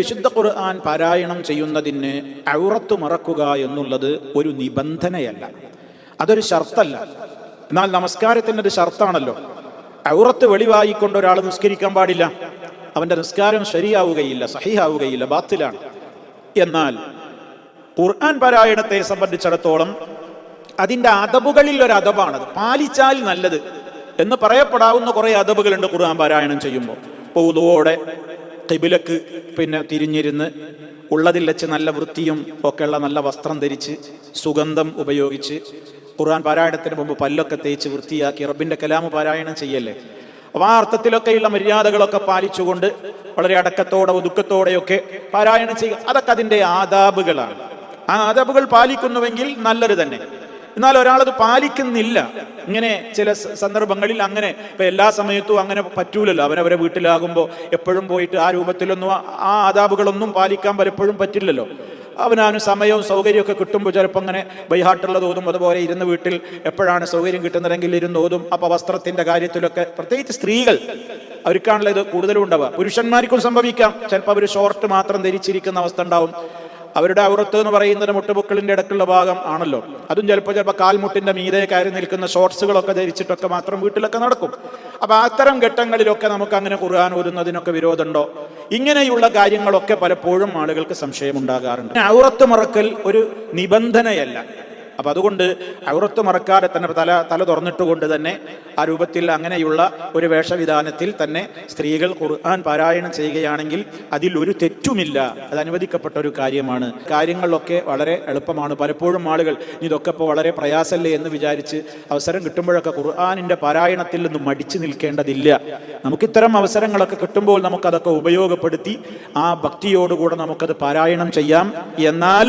വിശുദ്ധ ഖുർആൻ പാരായണം ചെയ്യുന്നതിന് ഔറത്ത് മറക്കുക എന്നുള്ളത് ഒരു നിബന്ധനയല്ല. അതൊരു ഷർത്തല്ല. എന്നാൽ നമസ്കാരത്തിന്റെ ഒരു ഷർത്താണല്ലോ. ഔറത്ത് വെളിവായിക്കൊണ്ട് ഒരാൾ നിസ്കരിക്കാൻ പാടില്ല. അവന്റെ നിസ്കാരം ശരിയാവുകയില്ല സഹിയാവുകയില്ല ബാത്തിലാണ്. എന്നാൽ ഖുർആൻ പാരായണത്തെ സംബന്ധിച്ചിടത്തോളം അതിന്റെ അതബുകളിൽ ഒരു അതബാണത് പാലിച്ചാൽ നല്ലത് എന്ന് പറയപ്പെടാവുന്ന കുറേ അതബുകളുണ്ട് ഖുർആൻ പാരായണം ചെയ്യുമ്പോൾ. പൗതുവോടെ കിബിലക്ക് പിന്നെ തിരിഞ്ഞിരുന്ന് ഉള്ളതിൽ വെച്ച് നല്ല വൃത്തിയും ഒക്കെയുള്ള നല്ല വസ്ത്രം ധരിച്ച് സുഗന്ധം ഉപയോഗിച്ച് ഖുർആൻ പാരായണത്തിന് മുമ്പ് പല്ലൊക്കെ തേച്ച് വൃത്തിയാക്കി റബ്ബിന്റെ കലാമ് പാരായണം ചെയ്യല്ലേ? അപ്പൊ ആ അർത്ഥത്തിലൊക്കെയുള്ള മര്യാദകളൊക്കെ പാലിച്ചുകൊണ്ട് വളരെ അടക്കത്തോടെ ഒതുക്കത്തോടെയൊക്കെ പാരായണം ചെയ്യുക. അതൊക്കെ അതിന്റെ ആദാബുകളാണ്. ആ ആദാബുകൾ പാലിക്കുന്നുവെങ്കിൽ നല്ലത് തന്നെ. എന്നാൽ ഒരാൾ അത് പാലിക്കുന്നില്ല. ഇങ്ങനെ ചില സന്ദർഭങ്ങളിൽ അങ്ങനെ ഇപ്പൊ എല്ലാ സമയത്തും അങ്ങനെ പറ്റൂലല്ലോ. അവരവരെ വീട്ടിലാകുമ്പോൾ എപ്പോഴും പോയിട്ട് ആ രൂപത്തിലൊന്നും ആ- ആദാബുകളൊന്നും പാലിക്കാൻ പലപ്പോഴും പറ്റില്ലല്ലോ. അവനവന് സമയവും സൗകര്യമൊക്കെ കിട്ടുമ്പോൾ ചിലപ്പോൾ അങ്ങനെ ബൈഹാട്ടുള്ളത് ഓതും അതുപോലെ ഇരുന്ന് വീട്ടിൽ എപ്പോഴാണ് സൗകര്യം കിട്ടുന്നതെങ്കിൽ ഇരുന്ന് ഓതും അപ്പോൾ വസ്ത്രത്തിന്റെ കാര്യത്തിലൊക്കെ പ്രത്യേകിച്ച് സ്ത്രീകൾ അവർക്കാണല്ലോ ഇത് കൂടുതലും ഉണ്ടാവുക. പുരുഷന്മാർക്കും സംഭവിക്കാം. ചിലപ്പോൾ അവർ ഷോർട്ട് മാത്രം ധരിച്ചിരിക്കുന്ന അവസ്ഥ ഉണ്ടാവും. അവരുടെ ഔറത്ത് എന്ന് പറയുന്നത് മുട്ടുപൊക്കളിന്റെ ഇടക്കുള്ള ഭാഗം ആണല്ലോ. അതും ചിലപ്പോൾ ചിലപ്പോൾ കാൽമുട്ടിന്റെ മീതെ കയറി നിൽക്കുന്ന ഷോർട്സുകളൊക്കെ ധരിച്ചിട്ടൊക്കെ മാത്രം വീട്ടിലൊക്കെ നടക്കും. അപ്പോൾ അത്തരം ഘട്ടങ്ങളിലൊക്കെ നമുക്ക് അങ്ങനെ ഖുർആൻ ഒരുന്നതിനൊക്കെ വിരോധമുണ്ടോ? ഇങ്ങനെയുള്ള കാര്യങ്ങളൊക്കെ പലപ്പോഴും ആളുകൾക്ക് സംശയമുണ്ടാകാറുണ്ട്. ഔറത്ത് മറക്കൽ ഒരു നിബന്ധനയല്ല. അപ്പം അതുകൊണ്ട് ഔറത്ത് മറക്കാതെ തന്നെ തല തല തുറന്നിട്ടുകൊണ്ട് തന്നെ ആ രൂപത്തിൽ അങ്ങനെയുള്ള ഒരു വേഷവിധാനത്തിൽ തന്നെ സ്ത്രീകൾ ഖുർആൻ പാരായണം ചെയ്യുകയാണെങ്കിൽ അതിൽ ഒരു തെറ്റുമില്ല. അത് അനുവദിക്കപ്പെട്ട ഒരു കാര്യമാണ്. കാര്യങ്ങളിലൊക്കെ വളരെ എളുപ്പമാണ്. പലപ്പോഴും ആളുകൾ ഇതൊക്കെ ഇപ്പോൾ വളരെ പ്രയാസമല്ലേ എന്ന് വിചാരിച്ച് അവസരം കിട്ടുമ്പോഴൊക്കെ ഖുർആാനിന്റെ പാരായണത്തിൽ നിന്ന് മടിച്ചു നിൽക്കേണ്ടതില്ല. നമുക്കിത്തരം അവസരങ്ങളൊക്കെ കിട്ടുമ്പോൾ നമുക്കതൊക്കെ ഉപയോഗപ്പെടുത്തി ആ ഭക്തിയോടുകൂടെ നമുക്കത് പാരായണം ചെയ്യാം. എന്നാൽ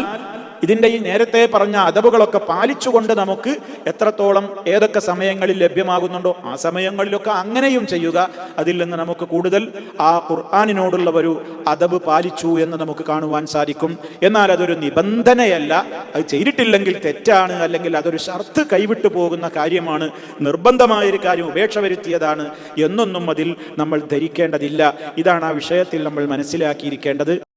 ഇതിന്റെ ഈ നേരത്തെ പറഞ്ഞ അതവുകളൊക്കെ പാലിച്ചുകൊണ്ട് നമുക്ക് എത്രത്തോളം ഏതൊക്കെ സമയങ്ങളിൽ ലഭ്യമാകുന്നുണ്ടോ ആ സമയങ്ങളിലൊക്കെ അങ്ങനെയും ചെയ്യുക. അതിൽ നിന്ന് നമുക്ക് കൂടുതൽ ആ ഖുർആാനിനോടുള്ള ഒരു അതവ് പാലിച്ചു എന്ന് നമുക്ക് കാണുവാൻ സാധിക്കും. എന്നാൽ അതൊരു നിബന്ധനയല്ല. അത് ചെയ്തിട്ടില്ലെങ്കിൽ തെറ്റാണ് അല്ലെങ്കിൽ അതൊരു ഷർത്ത് കൈവിട്ടു പോകുന്ന കാര്യമാണ്. നിർബന്ധമായൊരു കാര്യം ഉപേക്ഷ വരുത്തിയതാണ്. എന്നൊന്നും അതിൽ നമ്മൾ ധരിക്കേണ്ടതില്ല. ഇതാണ് ആ വിഷയത്തിൽ നമ്മൾ മനസ്സിലാക്കിയിരിക്കേണ്ടത്.